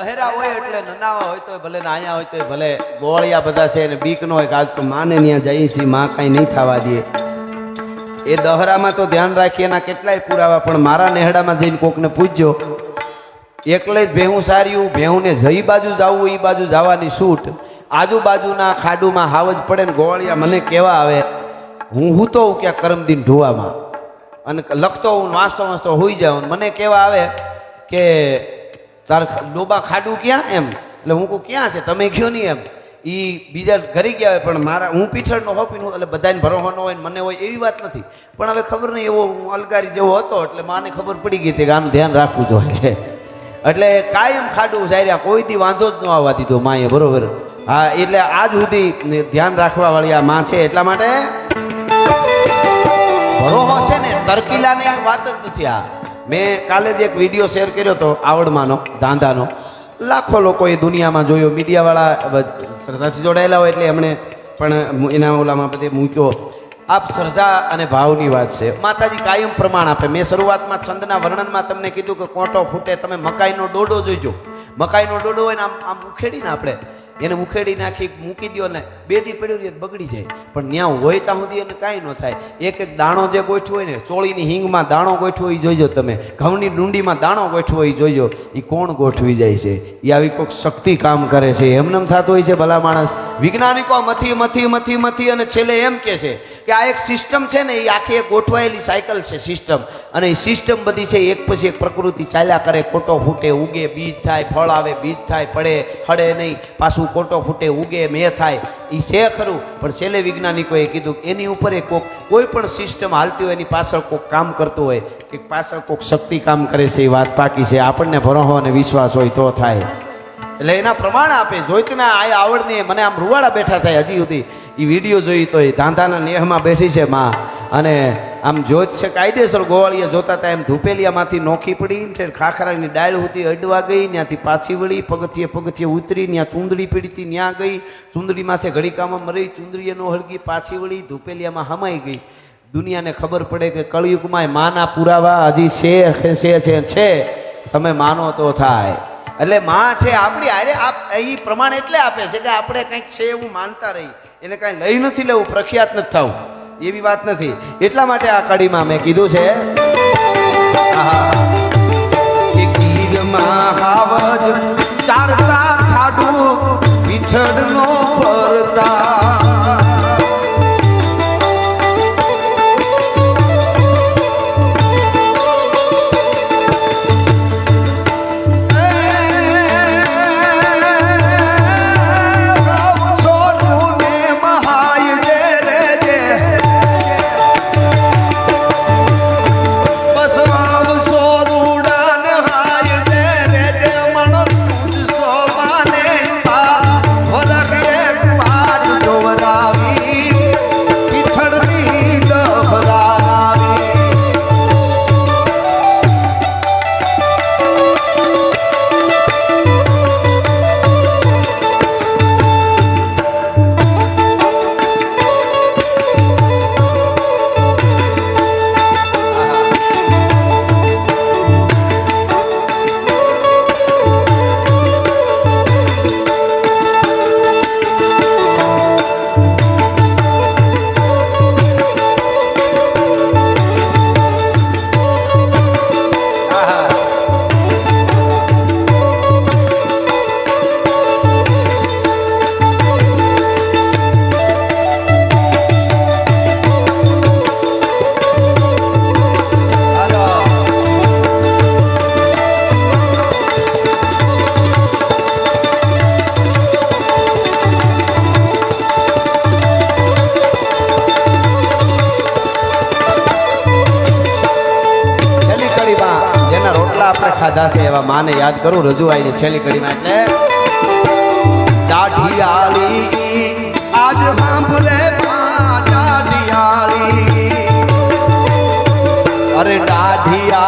દહેરા હોય એટલે નનાવા હોય તો ભલે નાયા હોય તો ભલે. ગોળિયા બધા છે ને બીક નો હોય આજ તો માને ત્યાં જઈ છી, માં કાંઈ નહીં થવા દે. એ દહરામાં તો ધ્યાન રાખીએ એના કેટલાય પુરાવા, પણ મારા નેહડામાં જઈને કોકને પૂછજો. એકલે જ ભેહું સાર્યું, ભેહુંને જઈ બાજુ જવું એ બાજુ જવાની છૂટ. આજુબાજુના ખાડુમાં હાવજ પડે ને ગોળિયા, મને કેવા આવે? હું હૂતો હું ક્યાં કરમદીન ઢોવામાં? અને લખતો હું વાંચતો વાંચતો હોઈ જાઉં મને કેવા આવે કે તાર ડોબા ખાડું ક્યાં એમ? એટલે હું કહું, ક્યાં છે? તમે કયો નહીં એમ. એ બીજા ઘરે ગયા હોય, પણ મારા હું પીછળનો હોપીનું એટલે બધાને ભરવાનો હોય મને હોય એવી વાત નથી. પણ હવે ખબર નહીં, એવો હું અલગારી જેવો હતો, એટલે માને ખબર પડી ગઈ હતી કે આમ ધ્યાન રાખવું જોઈએ. એટલે કાયમ ખાડું સાર્યા કોઈ દી વાંધો જ ન આવવા દીધો માએ, બરોબર? હા, એટલે આજ સુધી ધ્યાન રાખવા વાળી આ માં છે, એટલા માટે ભરો હશે ને, તરકીલાની વાત જ નથી આ. મેં કાલે જ એક વીડિયો શેર કર્યો હતો, આવડમાંનો ધાંધાનો લાખો લોકો એ દુનિયામાં જોયો, મીડિયાવાળા શ્રદ્ધાથી જોડાયેલા હોય એટલે એમણે પણ એના ઓલામાં બધે મૂક્યો. આપ શ્રદ્ધા અને ભાવની વાત છે. માતાજી કાયમ પ્રમાણ આપે. મેં શરૂઆતમાં છંદના વર્ણનમાં તમને કીધું કે કોટો ફૂટે, તમે મકાઈનો ડોડો જોઈજો મકાઈનો ડોડો હોય ને આમ આમ ઉખેડીને આપણે એને ઉખેડી નાખી, મૂકી દો ને બે દી પડ્યું રહે બગડી જાય. પણ ત્યાં હોય ત્યાં સુધી એને કાંઈ ન થાય. એક એક દાણો જે ગોઠવો હોય ને, ચોળીની હિંગમાં દાણો ગોઠવો એ જોઈજો તમે. ઘઉંની ડુંડીમાં દાણો ગોઠવો એ જોઈજો. એ કોણ ગોઠવી જાય છે? એ આવી કોઈક શક્તિ કામ કરે છે. એમનેમ થતું હોય છે ભલા માણસ. વૈજ્ઞાનિકો મથી મથી મથી મથી અને છેલ્લે એમ કે છે કે આ એક સિસ્ટમ છે ને, એ આખી એક ગોઠવાયેલી સાયકલ છે સિસ્ટમ અને એ સિસ્ટમ બધી છે, એક પછી એક પ્રકૃતિ ચાલ્યા કરે. કોટો ફૂટે, ઉગે, બીજ થાય, ફળ આવે, બીજ થાય, પડે, હળે નહીં. પાછું કોટો ફૂટે, ઉગે, મેં થાય. એ છે ખરું, પણ છેલ્લે વૈજ્ઞાનિકોએ કીધું એની ઉપર એ કોક, કોઈ પણ સિસ્ટમ હાલતી હોય, એની પાછળ કોક કામ કરતું હોય, કે પાછળ કોક શક્તિ કામ કરે છે, એ વાત પાકી છે. આપણને ભરોહો અને વિશ્વાસ હોય તો થાય. એટલે એના પ્રમાણ આપે. જોઈતના આ આવડની, મને આમ રૂવાડા બેઠા થાય હજી સુધી. એ વીડિયો જોઈ તો એ ધાંધાના નેહમાં બેઠી છે માં. અને આમ જોત છે કાયદેસર ગોવાળીએ જોતા હતા એમ ધૂપેલિયામાંથી નોખી પડી ઠેર ખાખરાની ડાળ હતી અડવા ગઈ ત્યાંથી પાછી વળી પગથિયે પગથિયે ઉતરી ત્યાં ચૂંદડી પીડતી ત્યાં ગઈ, ચૂંદડી માથે ઘડીકામાં મરી, ચૂંદડીએ નો હળગી, પાછી વળી ધૂપેલિયામાં હમાઈ ગઈ. દુનિયાને ખબર પડે કે કળયુગમાં માના પુરાવા હજી છે છે છે છે. તમે માનો તો થાય. એટલે માં છે આપણી, અરે આપ એ પ્રમાણ એટલે આપે છે કે આપણે કંઈક છે એવું માનતા રહી એને કાંઈ લઈ નથી લેવું, પ્રખ્યાત નથી થવું. એવી વાત નથી. એટલા માટે આ કડીમાં મેં કીધું છે ચારતા ખાધા છે એવા માને યાદ કરું રજૂ આવીને છેલ્લી કડીમાં એટલે, દાઢિયાળી, આજ સાંભળે માં દાઢિયાળી. અરે દાઢિયાળી